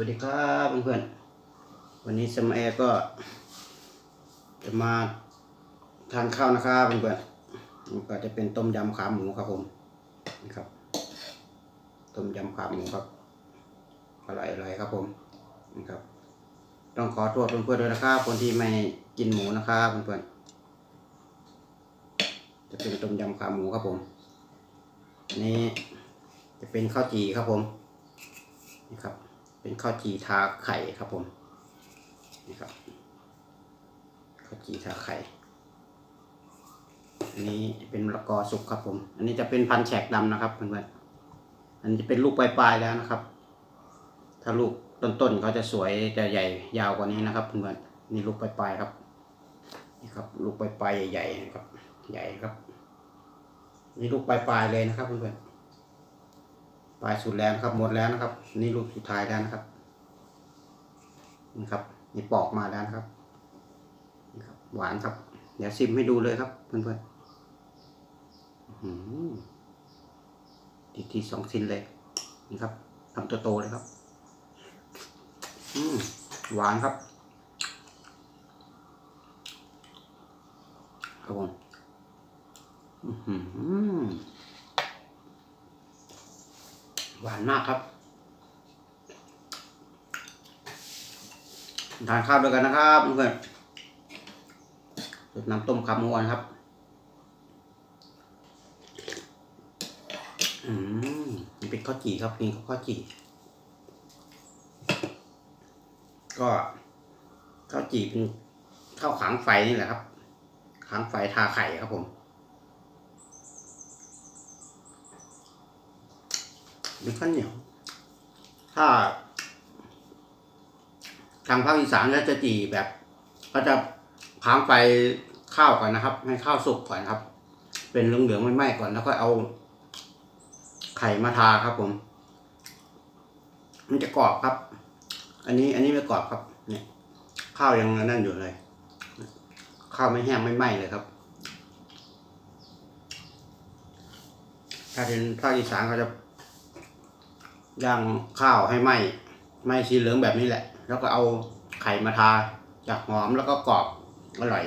วัสดีครับเพื่อนๆวันนี้สมแอร์ก็ จะมาทานข้าวนะครับเพื่อนๆก็จะเป็นต้มยำขาหมูครับผมนะครับ ต้มยำขาหมูครับอร่อยๆครับผมนะครับ ต้องขอโทษเพื่อนๆด้วยนะครับคนที่ไม่กินหมูนะครับเพื่อนๆจะเป็นต้มยำขาหมูครับผมอันนี้จะเป็นข้าวจี่ครับผมนี่ครับ เป็นข้าวจีทาไข่ครับผมนี่ครับข้าวจีทาไข่ อันนี้เป็นมะละกอสุกครับผม อันนี้จะเป็นพันแฉกดำนะครับเพื่อนๆอันนี้จะเป็นลูกปลายๆแล้วนะครับ ถ้าลูกต้นๆเขาจะสวยจะใหญ่ยาวกว่านี้นะครับเพื่อนๆนี่ลูกปลายๆครับนี่ครับ ลูกปลายๆใหญ่ๆนะครับ ใหญ่ครับนี่ลูกปลายๆเลยนะครับเพื่อนๆ ปลายสุดแล้วนะครับหมดแล้วนะครับ นี่ลูกสุดท้ายแล้วนะครับนี่ครับนี่ปอกมาแล้วนะครับนี่ครับ หวานครับ เดี๋ยวซิมให้ดูเลยครับเพื่อนๆทีทีสองชิ้นเลยนี่ครับทำตัวโตเลยครับ อืมหวานครับครับผมอือ หวานมากครับ ทานข้าวด้วยกันนะครับเพื่อนน้ำต้มขาหมูอ่อนครับ อืมนี่เป็นข้าวจี่ครับนี่ก็ข้าวจี่ ก็ข้าวจี่เป็นข้าวขางไฟนี่แหละครับขางไฟทาไข่ครับผม เป็นข้าวเหนียว ถ้า ทางภาคอีสานก็จะจีแบบ ก็จะค้างไฟข้าวก่อนนะครับ ให้ข้าวสุกก่อนครับ เป็นเหลืองๆไม่ไหม้ก่อนแล้วก็เอา ไข่มาทาครับ ผม มันจะกรอบครับ อันนี้อันนี้ไม่กรอบครับ เนี่ย ข้าวยังนั่นอยู่เลยข้าวไม่แห้งไม่ไหม้เลยครับ ถ้าเป็นภาคอีสานเขาจะ ย่างข้าวให้ไหม้ไหม้สีเหลืองแบบนี้แหละ แล้วก็เอาไข่มาทาจากหอมแล้วก็กรอบอร่อย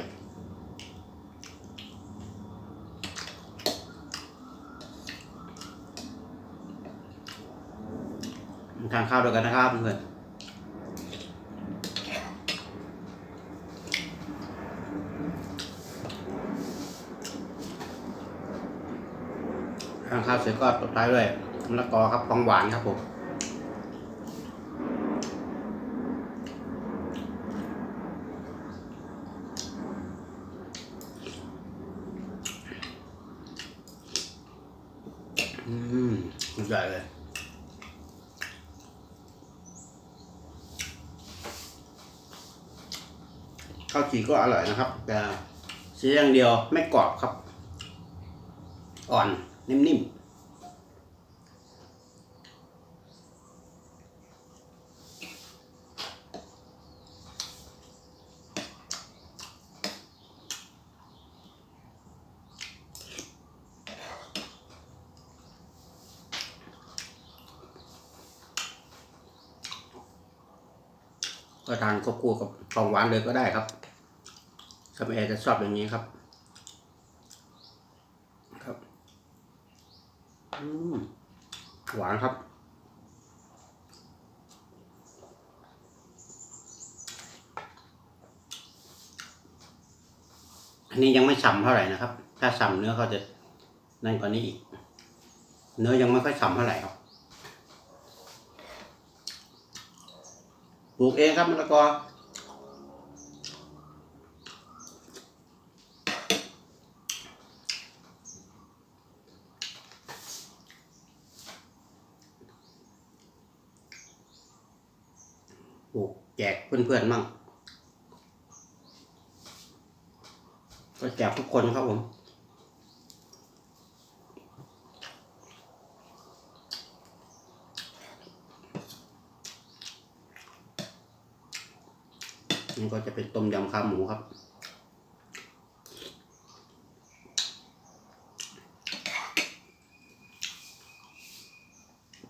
ทานข้าวด้วยกันนะครับเพื่อนทานข้าวเสร็จก็ตบท้ายด้วย มะละกอครับของหวานครับผมอืมสุดยอดเลยข้าวจีก็อร่อยนะครับ แต่เสียอย่างเดียวไม่กรอบครับ อ่อนนิ่มๆ ก็ทานควบคู่กับของหวานเลยก็ได้ครับสมัยจะชอบอย่างนี้ครับ ครับอืมหวานครับ อันนี้ยังไม่ฉ่ำเท่าไหร่นะครับ ถ้าฉ่ำเนื้อเขาจะนั่นกว่านี้อีก เนื้อยังไม่ค่อยฉ่ำเท่าไหร่ครับ ลูกเองครับมะละกอปลูกแจกเพื่อนๆมั่งก็แจกทุกคนครับผม นี่ก็ จะเป็นต้มยำขาหมูครับ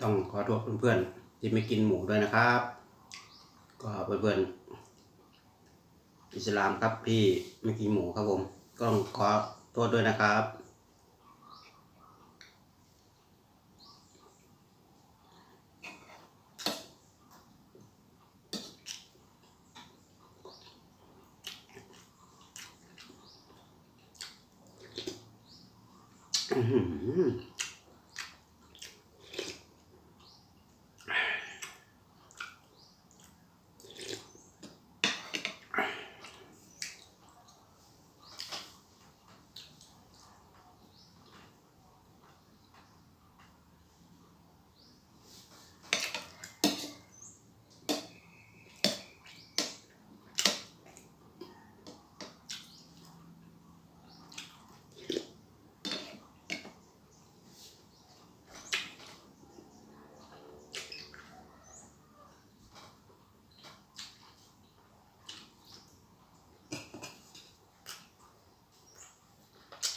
ต้องขอโทษเพื่อนๆที่ไม่กินหมูด้วยนะครับ ก็เพื่อนๆอิสลามครับพี่ไม่กินหมูครับผมก็ต้องขอโทษด้วยนะครับ อื้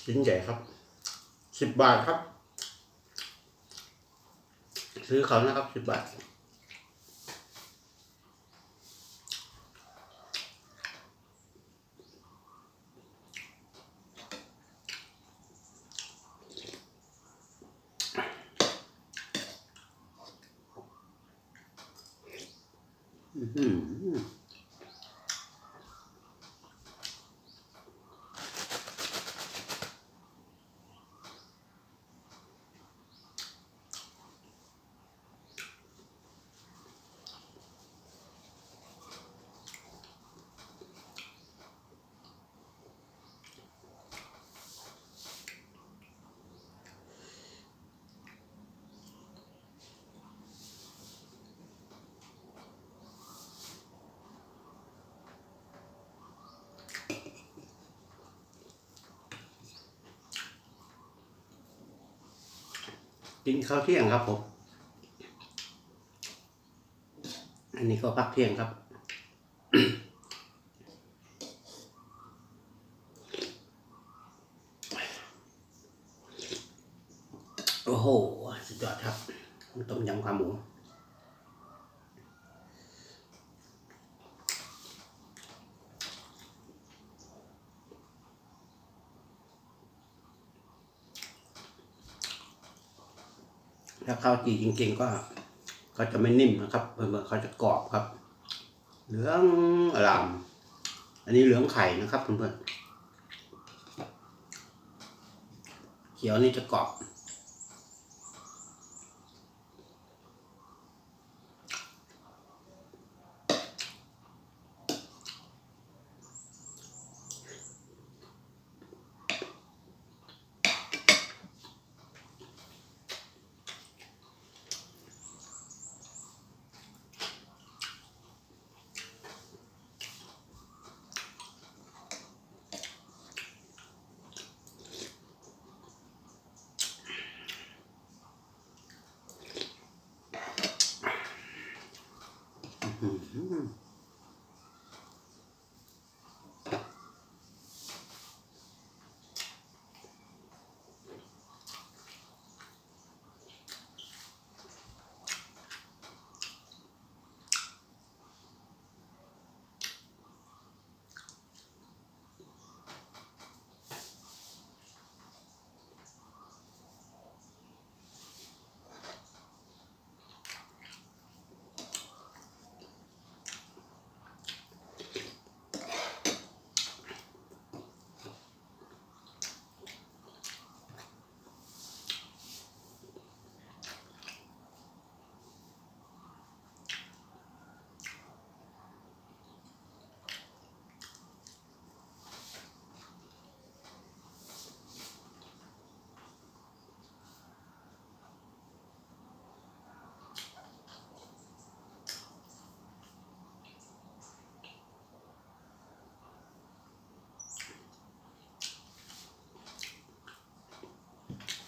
ชิ้นใหญ่ครับ สิบบาทครับ ซื้อเขานะครับสิบบาท อื้อหือ กินข้าวเที่ยงครับผม อันนี้ก็พักเที่ยงครับ โอ้โห สุดยอดครับ ต้มยำขาหมู ถ้าข้าวจีจริง ๆ ก็เขาจะไม่นิ่มนะครับเพื่อนๆเขาจะกรอบครับ เหลืองอลาม อันนี้เหลืองไข่นะครับเพื่อนๆเขียวนี่จะกรอบ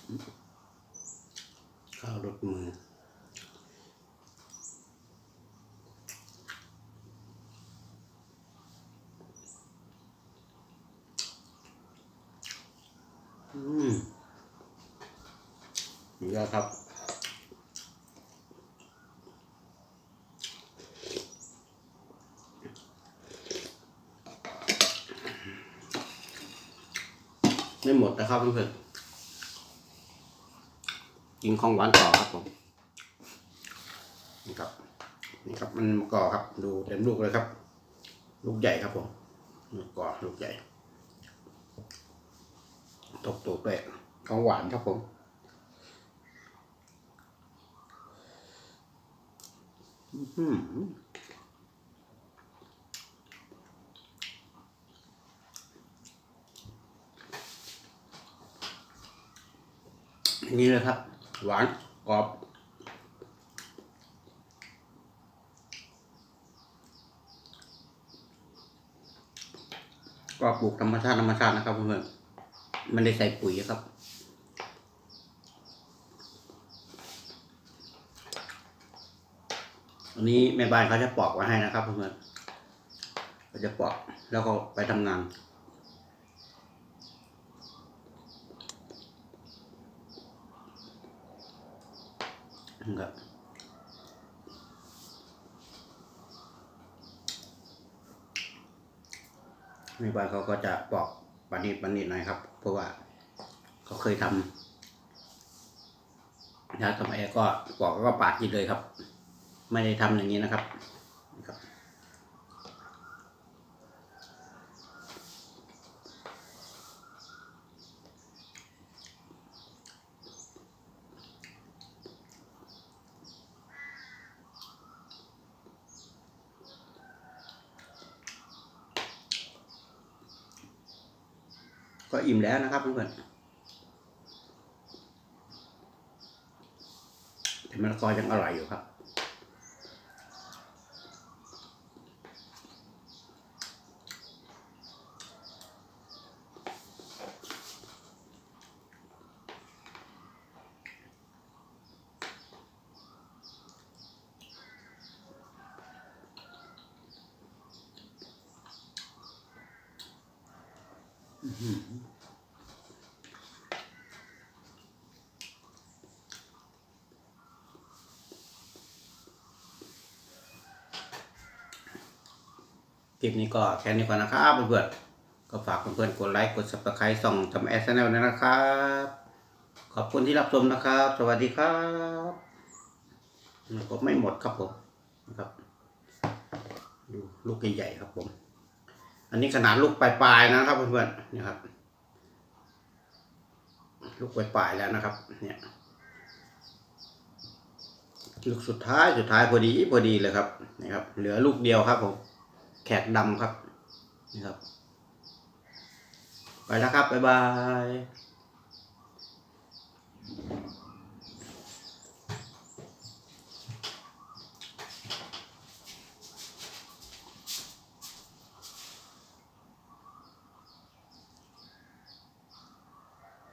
ข้าวรถมือ อืมเยอะครับไม่หมดนะครับเพื่อน กินของหวานต่อครับผมนี่ครับนี่ครับมันมะกอครับ ดูเต็มลูกเลยครับ ลูกใหญ่ครับผมมะกอลูกใหญ่ตกตูกด้วยของหวานครับผมอื้อหือนี่เลยครับ หวานกรอบก็ปลูกธรรมชาติธรรมชาตินะครับเพื่อนมันได้ใส่ปุ๋ยครับ อันนี้แม่บ้านเขาจะปอกไว้ให้นะครับเพื่อนเขาจะปอกแล้วก็ไปทำงาน ครับแม่บ้านเขาก็จะปอกปานิดปานิดหน่อยครับ เพราะว่าเขาเคยทำนะทำแอร์ก็ปอกแล้วก็ปาดกินเลยครับ ไม่ได้ทำอย่างนี้นะครับ ก็อิ่มแล้วนะครับเพื่อนๆแต่มะละกอยังอร่อยอยู่ครับค ลิปนี้ก็แค่นี้ก่อนนะครับเพื่อนๆก็ฝากเพื่อนๆกดไลค์กด subscribe ส่องทำแอสแนลนะครับ ขอบคุณที่รับชมนะครับ สวัสดีครับก็ไม่หมดครับผมนะครับดูลูกใหญ่ๆครับผม อันนี้ขนาดลูกปลายๆนะครับเพื่อนๆนี่ครับ ลูกปลายๆแล้วนะครับ เนี่ยลูกสุดท้ายสุดท้ายพอดีพอดีเลยครับนี่ครับ เหลือลูกเดียวครับผม แขกดำครับนี่ครับ ไปแล้วครับ บ๊ายบาย